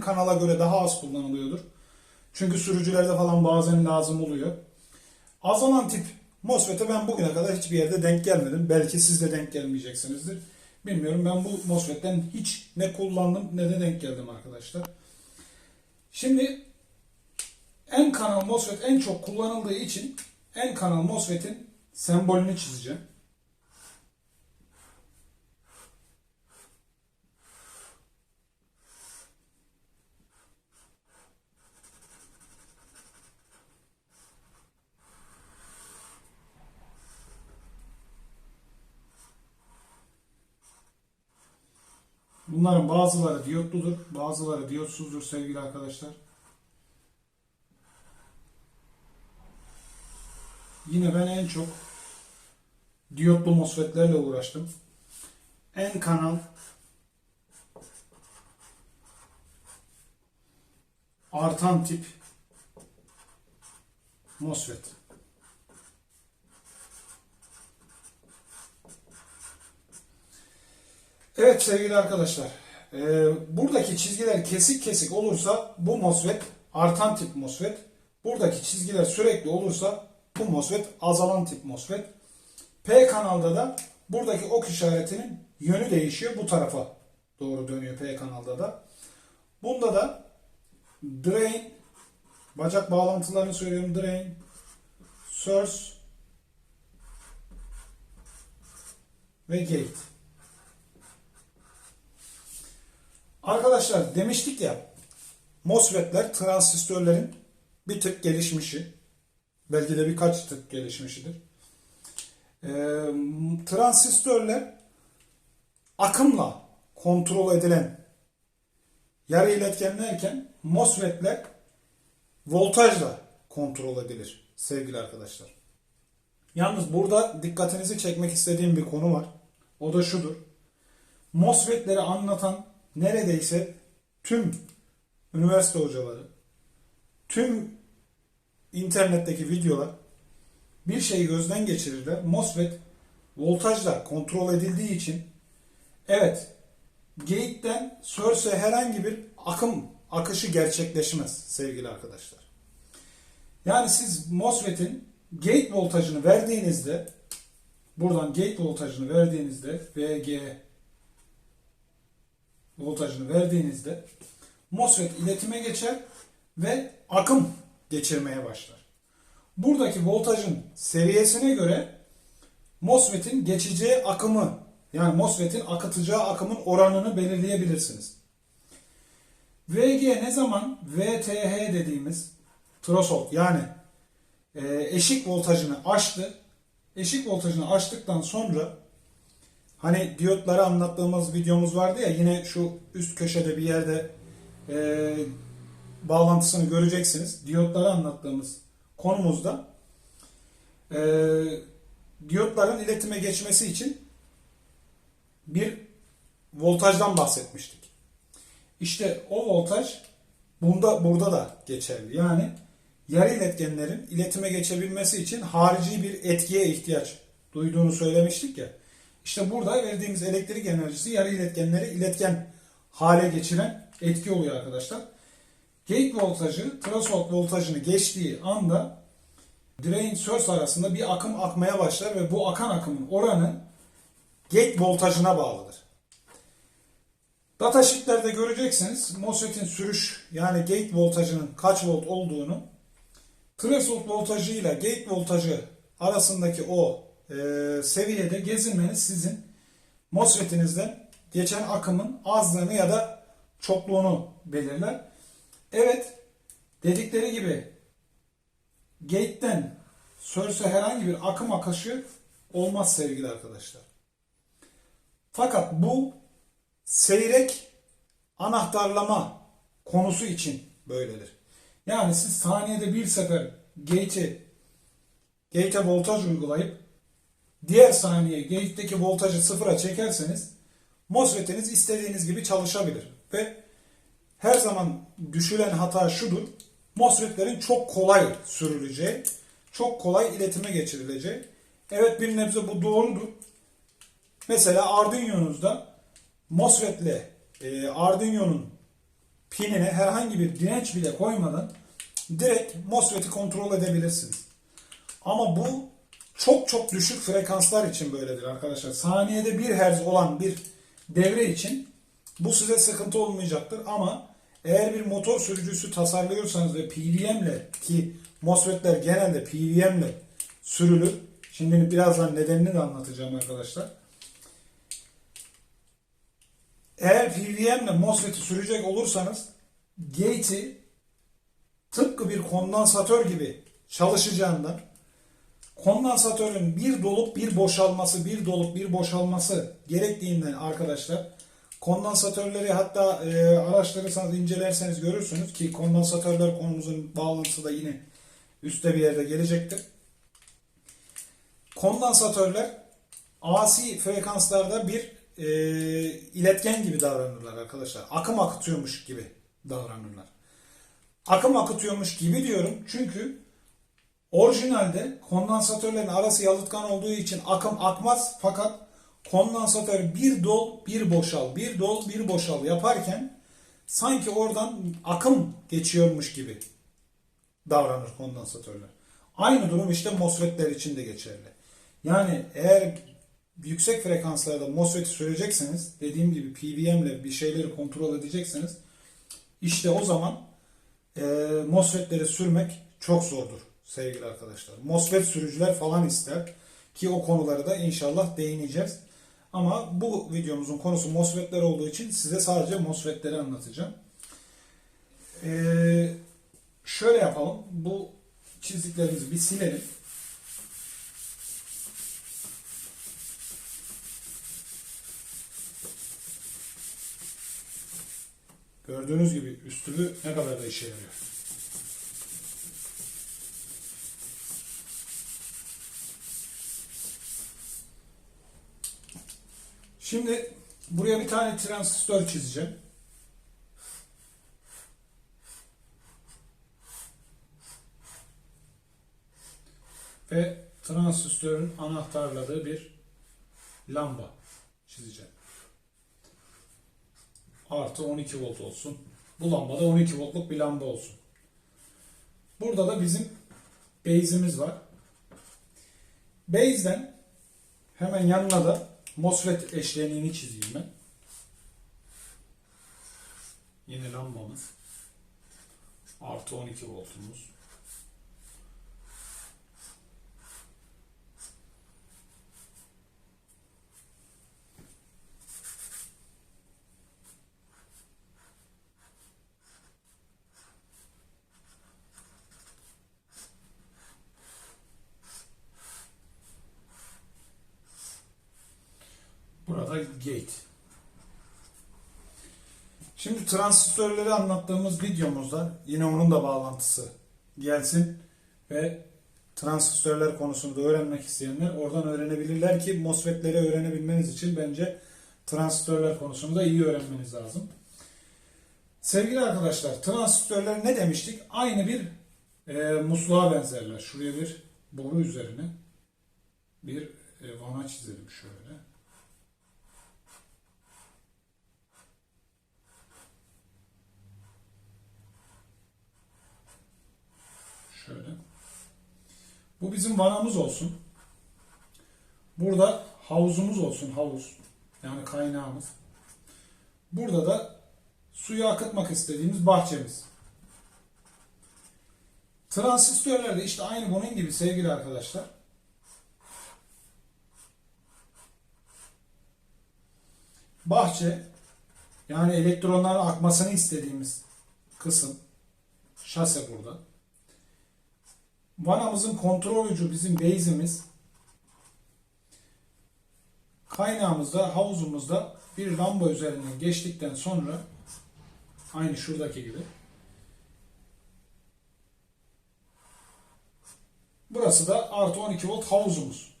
kanala göre daha az kullanılıyordur. Çünkü sürücülerde falan bazen lazım oluyor. Azalan tip MOSFET'e ben bugüne kadar hiçbir yerde denk gelmedim. Belki siz de denk gelmeyeceksinizdir. Bilmiyorum ben bu MOSFET'ten hiç ne kullandım ne de denk geldim arkadaşlar. Şimdi en kanal MOSFET en çok kullanıldığı için en kanal MOSFET'in sembolünü çizeceğim. Bunların bazıları diyotludur, bazıları diyotsuzdur sevgili arkadaşlar. Yine ben en çok diyotlu MOSFET'lerle uğraştım. En kanal artan tip MOSFET. Evet sevgili arkadaşlar, e, buradaki çizgiler kesik kesik olursa bu MOSFET artan tip MOSFET. Buradaki çizgiler sürekli olursa bu MOSFET azalan tip MOSFET. P kanalda da buradaki ok işaretinin yönü değişiyor. Bu tarafa doğru dönüyor P kanalda da. Bunda da drain, bacak bağlantılarını söylüyorum. Drain, source ve gate. Arkadaşlar demiştik ya MOSFET'ler transistörlerin bir tık gelişmişi. Belki de birkaç tık gelişmişidir. Ee, transistörler akımla kontrol edilen yarı iletkenlerken MOSFET'ler voltajla kontrol edilir sevgili arkadaşlar. Yalnız burada dikkatinizi çekmek istediğim bir konu var. O da şudur. MOSFET'leri anlatan neredeyse tüm üniversite hocaları, tüm internetteki videolar bir şeyi gözden geçirirler. MOSFET voltajla kontrol edildiği için evet gate'den source'e herhangi bir akım akışı gerçekleşmez sevgili arkadaşlar. Yani siz MOSFET'in gate voltajını verdiğinizde buradan gate voltajını verdiğinizde VG voltajını verdiğinizde MOSFET iletime geçer ve akım geçirmeye başlar. Buradaki voltajın seviyesine göre MOSFET'in geçeceği akımı yani MOSFET'in akıtacağı akımın oranını belirleyebilirsiniz. VG ne zaman VTH dediğimiz threshold yani e, eşik voltajını aştı. Eşik voltajını aştıktan sonra Hani diyotları anlattığımız videomuz vardı ya yine şu üst köşede bir yerde e, bağlantısını göreceksiniz. Diyotları anlattığımız konumuzda e, diyotların iletime geçmesi için bir voltajdan bahsetmiştik. İşte o voltaj bunda burada da geçerli. Yani yarı iletkenlerin iletime geçebilmesi için harici bir etkiye ihtiyaç duyduğunu söylemiştik ya. İşte burada verdiğimiz elektrik enerjisi yarı iletkenleri iletken hale geçiren etki oluyor arkadaşlar. Gate voltajı threshold voltajını geçtiği anda drain source arasında bir akım akmaya başlar ve bu akan akımın oranı gate voltajına bağlıdır. Datasheetlerde göreceksiniz MOSFET'in sürüş yani gate voltajının kaç volt olduğunu threshold voltajı ile gate voltajı arasındaki o seviyede gezinmeniz sizin MOSFET'inizden geçen akımın azlığını ya da çokluğunu belirler. Evet dedikleri gibi gate'den source'e herhangi bir akım akışı olmaz sevgili arkadaşlar. Fakat bu seyrek anahtarlama konusu için böyledir. Yani siz saniyede bir sefer gate'e gate'e voltaj uygulayıp diğer saniye gate'deki voltajı sıfıra çekerseniz MOSFET'iniz istediğiniz gibi çalışabilir. Ve her zaman düşülen hata şudur. MOSFET'lerin çok kolay sürüleceği, çok kolay iletime geçirileceği. Evet bir nebze bu doğrudur. Mesela Arduino'nuzda MOSFET'le e, Arduino'nun pinine herhangi bir direnç bile koymadan direkt MOSFET'i kontrol edebilirsiniz. Ama bu çok çok düşük frekanslar için böyledir arkadaşlar. Saniyede 1 Hz olan bir devre için bu size sıkıntı olmayacaktır ama eğer bir motor sürücüsü tasarlıyorsanız ve PWM ile ki MOSFET'ler genelde PWM ile sürülür. Şimdi birazdan nedenini de anlatacağım arkadaşlar. Eğer PWM ile MOSFET'i sürecek olursanız gate'i tıpkı bir kondansatör gibi çalışacağından kondansatörün bir dolup bir boşalması, bir dolup bir boşalması gerektiğinden arkadaşlar kondansatörleri hatta e, araştırırsanız incelerseniz görürsünüz ki kondansatörler konumuzun bağlantısı da yine üstte bir yerde gelecektir. Kondansatörler AC frekanslarda bir e, iletken gibi davranırlar arkadaşlar. Akım akıtıyormuş gibi davranırlar. Akım akıtıyormuş gibi diyorum çünkü orijinalde kondansatörlerin arası yalıtkan olduğu için akım akmaz fakat kondansatör bir dol bir boşal bir dol bir boşal yaparken sanki oradan akım geçiyormuş gibi davranır kondansatörler. Aynı durum işte MOSFET'ler için de geçerli. Yani eğer yüksek frekanslarda MOSFET'i sürecekseniz dediğim gibi PWM ile bir şeyleri kontrol edecekseniz işte o zaman e, MOSFET'leri sürmek çok zordur sevgili arkadaşlar. MOSFET sürücüler falan ister ki o konulara da inşallah değineceğiz. Ama bu videomuzun konusu MOSFET'ler olduğu için size sadece MOSFET'leri anlatacağım. Ee, şöyle yapalım. Bu çizdiklerimizi bir silelim. Gördüğünüz gibi üstülü ne kadar da işe yarıyor. Şimdi buraya bir tane transistör çizeceğim. Ve transistörün anahtarladığı bir lamba çizeceğim. Artı 12 volt olsun. Bu lamba da 12 voltluk bir lamba olsun. Burada da bizim base'imiz var. Base'den hemen yanına da MOSFET eşleniğini çizeyim ben. Yine lambamız. Artı 12 voltumuz. Burada gate. Şimdi transistörleri anlattığımız videomuzda yine onun da bağlantısı gelsin ve transistörler konusunda öğrenmek isteyenler oradan öğrenebilirler ki MOSFET'leri öğrenebilmeniz için bence transistörler konusunda iyi öğrenmeniz lazım. Sevgili arkadaşlar transistörler ne demiştik? Aynı bir e, musluğa benzerler. Şuraya bir boru üzerine bir e, vana çizelim şöyle. Şöyle. Bu bizim vanamız olsun. Burada havuzumuz olsun. Havuz. Yani kaynağımız. Burada da suyu akıtmak istediğimiz bahçemiz. Transistörler de işte aynı bunun gibi sevgili arkadaşlar. Bahçe yani elektronların akmasını istediğimiz kısım şase burada. Vanamızın kontrol bizim base'imiz. Kaynağımızda, havuzumuzda bir lamba üzerinden geçtikten sonra aynı şuradaki gibi Burası da artı 12 volt havuzumuz.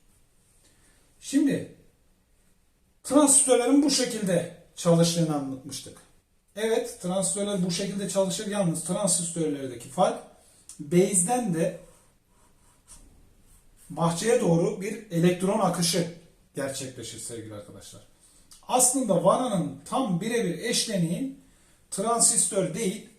Şimdi transistörlerin bu şekilde çalıştığını anlatmıştık. Evet transistörler bu şekilde çalışır yalnız transistörlerdeki fark base'den de bahçeye doğru bir elektron akışı gerçekleşir sevgili arkadaşlar. Aslında vananın tam birebir eşleniği transistör değil